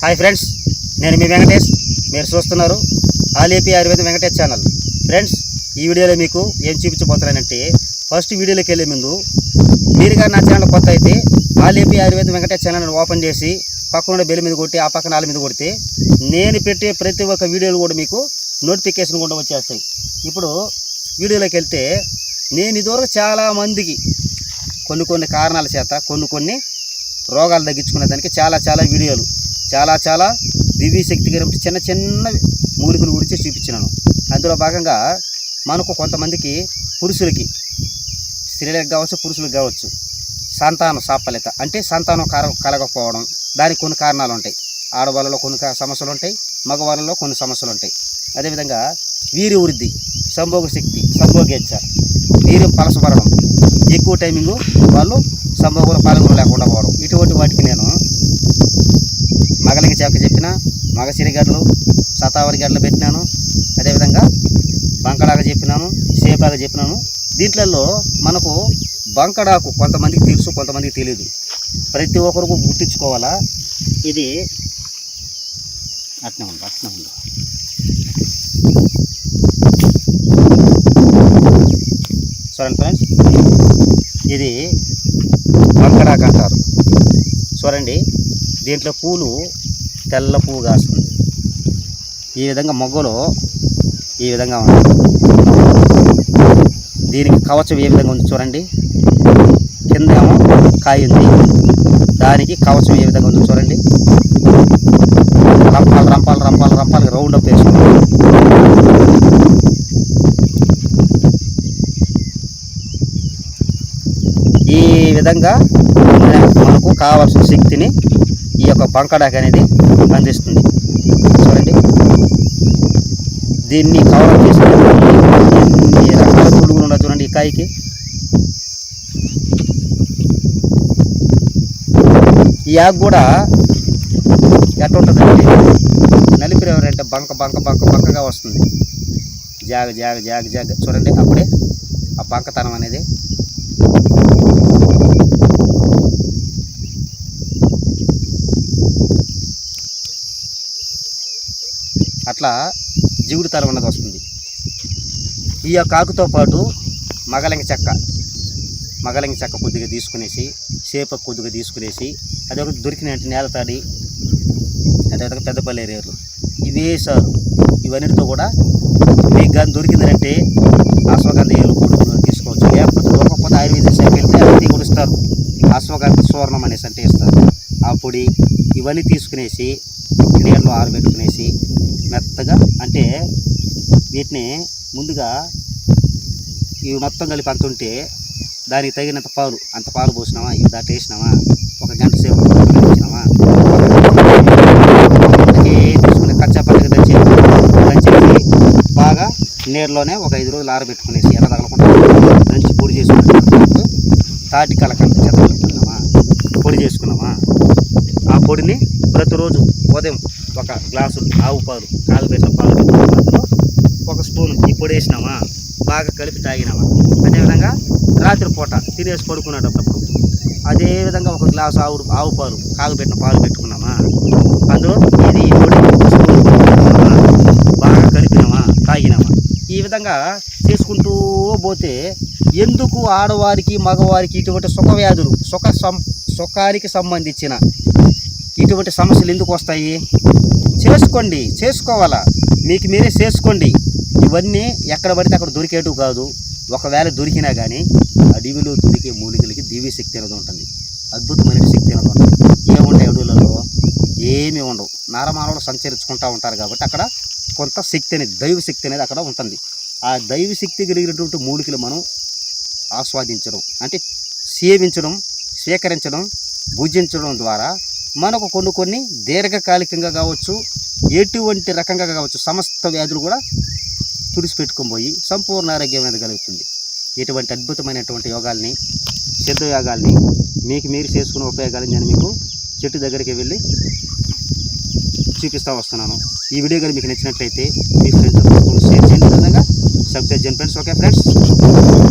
Hi friends నేను మీ వెంకటేష్. మీరు చూస్తున్నారు ఆలేపి ఆయుర్వేద వెంకటేష్ ఛానల్. ఫ్రెండ్స్ ఈ వీడియోలో మీకు ఏం చూపించబోతున్నానంటే ఫస్ట్ వీడియోలోకి వెళ్ళే ముందు మీరుగా నా ఛానల్ కొత్త అయితే ఆలేపి ఆయుర్వేద వెంకటేష్ ఛానల్ ఓపెన్ చేసి పక్కన బెల్ మీద కొట్టి ఆ పక్కన ఆల మీద కొడితే నేను పెట్టే ప్రతి ఒక్క వీడియోలు కూడా మీకు నోటిఫికేషన్ కూడా వచ్చేస్తాయి. ఇప్పుడు వీడియోలోకి వెళ్తే నేను ఇదివరకు చాలామందికి కొన్ని కొన్ని కారణాల చేత కొన్ని కొన్ని రోగాలు తగ్గించుకునే దానికి చాలా చాలా వీడియోలు చాలా చాలా దివ్య శక్తి గురించి చిన్న చిన్న మూలికల గురించి చూపించినాను. అందులో భాగంగా మనకు కొంతమందికి పురుషులకి స్త్రీలకు కావచ్చు పురుషులకు కావచ్చు సంతానం సాఫల్యత అంటే సంతానం కల కలగకపోవడం. దానికి కొన్ని కారణాలు ఉంటాయి. ఆడవాళ్ళలో కొన్ని సమస్యలు ఉంటాయి. మగవాళ్ళలో కొన్ని సమస్యలు ఉంటాయి. అదేవిధంగా వీరి వృద్ధి సంభోగ శక్తి సంభోగేచ్ఛ వీరి పలసపడడం ఎక్కువ టైమింగ్ వాళ్ళు సంభోగంలో పాల్గొనలేకుండా పోవడం. ఇటువంటి వాటికి నేను మగలింగ చేపకి చెప్పిన మగ సిరిగడ్డలు సతావరి గడ్డలు పెట్టినాను. అదేవిధంగా బంకడాక చెప్పినాను సేపాక చెప్పినాను. దీంట్లలో మనకు బంకడాకు కొంతమందికి తెలుసు కొంతమందికి తెలియదు ప్రతి ఒక్కరికి గుర్తించుకోవాలా? ఇది అట్నే ఉంది అట్నే ఉంది చూడండి ఫ్రెండ్స్ ఇది బంకడాక అంటారు. చూడండి. దీంట్లో పూలు తెల్ల పువ్వు కాస్తుంది. ఈ విధంగా మొగ్గలో ఈ విధంగా ఉంది దీనికి కవచం ఏ విధంగా ఉంది చూడండి. కింద ఏమో కాయ ఉంది. దానికి కవచం ఏ విధంగా ఉంది చూడండి. రంపాలు రంపాలు రంపాలు రంపాలు రౌండ్ అప్ వేసుకుంటాం ఈ విధంగా మనకు కావాల్సిన శక్తిని ఈ యొక్క బంకడాక్ అనేది అందిస్తుంది. చూడండి. దీన్ని కవర్ చేస్తే ఎన్ని రకాల పురుగులు ఉండవు చూడండి ఈ కాయకి. ఈ యాగ్ కూడా ఎట్లా ఉంటుందండి నలిపి ఎవరంటే బంక బంక బంక బంకగా వస్తుంది. జాగ జాగ జాగ జాగ. చూడండి అప్పుడే ఆ బంకతనం అనేది అట్లా జీవుడు తరం ఉన్నది వస్తుంది. ఈ యొక్క ఆకుతో పాటు మగలింగ చెక్క మగలింగ చెక్క కొద్దిగా తీసుకునేసి సేప కొద్దిగా తీసుకునేసి అది ఒక దొరికినట్టు నేలతాడి అదేవిధంగా పెద్దపల్లి రేర్లు ఇవి వేసారు ఇవన్నిటితో కూడా మీకు కానీ దొరికిందంటే అశ్వగంధ ఏలు కూడా తీసుకోవచ్చు. లేకపోతే దొరకకపోతే ఆయుర్వేద శాఖకి వెళ్తే అది కూడా ఇస్తారు. అశ్వగంధ సువర్ణం అనేసి అంటే ఇస్తారు. ఆ పొడి ఇవన్నీ తీసుకునేసి నీళ్ళలో ఆరబెట్టుకునేసి మెత్తగా అంటే వీటిని ముందుగా ఇవి మొత్తం కలిపి అంత ఉంటే దానికి తగినంత పాలు అంత పాలు పోసినామా ఇవి దాటి వేసినామా ఒక గంట సేపు ఇచ్చినామా తీసుకునే కచ్చా పండుగ దంచి దంచేసి బాగా నీరులోనే ఒక ఐదు రోజులు ఆరబెట్టుకునేసి ఎర్ర తగలకుండా దంచి పొడి చేసుకుని తాటి కలకంత చెత్త పొడి చేసుకున్నామా ఆ పొడిని ప్రతిరోజు ఉదయం ఒక గ్లాసు ఆవు పాలు కాగబెట్టిన పాలు అందులో ఒక స్పూన్ ఈ పొడి వేసినామా బాగా కలిపి తాగినామా. అదేవిధంగా రాత్రిపూట తినేసి పడుకునేటప్పుడు అదేవిధంగా ఒక గ్లాసు ఆవు ఆవు పాలు కాలుబెట్టిన పాలు పెట్టుకున్నామా అందులో ఇది ఈ పొడి స్పూన్ బాగా కలిపినామా తాగినామా. ఈ విధంగా చేసుకుంటూ పోతే ఎందుకు ఆడవారికి మగవారికి ఇటువంటి సుఖవ్యాధులు సుఖ సం సుఖానికి సంబంధించిన ఇటువంటి సమస్యలు ఎందుకు వస్తాయి? చేసుకోండి చేసుకోవాలా? మీకు మీరే చేసుకోండి. ఇవన్నీ ఎక్కడ పడితే అక్కడ దొరికేటివి కాదు. ఒకవేళ దొరికినా కానీ అడవిలో దొరికే మూలికలకి దివ్య శక్తి అనేది ఉంటుంది. అద్భుతమైన శక్తి అనేది ఉంటుంది. ఏముంటాయి అడవులలో? ఏమీ ఉండవు. నారమానవులు సంచరించుకుంటూ ఉంటారు కాబట్టి అక్కడ కొంత శక్తి అనేది దైవ శక్తి అనేది అక్కడ ఉంటుంది. ఆ దైవ శక్తి కలిగినటువంటి మూలికలు మనం ఆస్వాదించడం అంటే సేవించడం స్వీకరించడం భుజించడం ద్వారా మనకు కొన్ని కొన్ని దీర్ఘకాలికంగా కావచ్చు ఎటువంటి రకంగా కావచ్చు సమస్త వ్యాధులు కూడా తుడిచిపెట్టుకుపోయి సంపూర్ణ ఆరోగ్యం అనేది కలుగుతుంది. ఇటువంటి అద్భుతమైనటువంటి యోగాల్ని సిద్ధ యోగాల్ని మీకు మీరు చేసుకునే ఉపయోగాలు నేను మీకు చెట్టు దగ్గరికి వెళ్ళి చూపిస్తూ వస్తున్నాను. ఈ వీడియో కానీ మీకు నచ్చినట్లయితే మీ ఫ్రెండ్స్ షేర్ చేయండి. విధంగా సబ్స్క్రైబ్ చేయండి ఫ్రెండ్స్. Okay friends.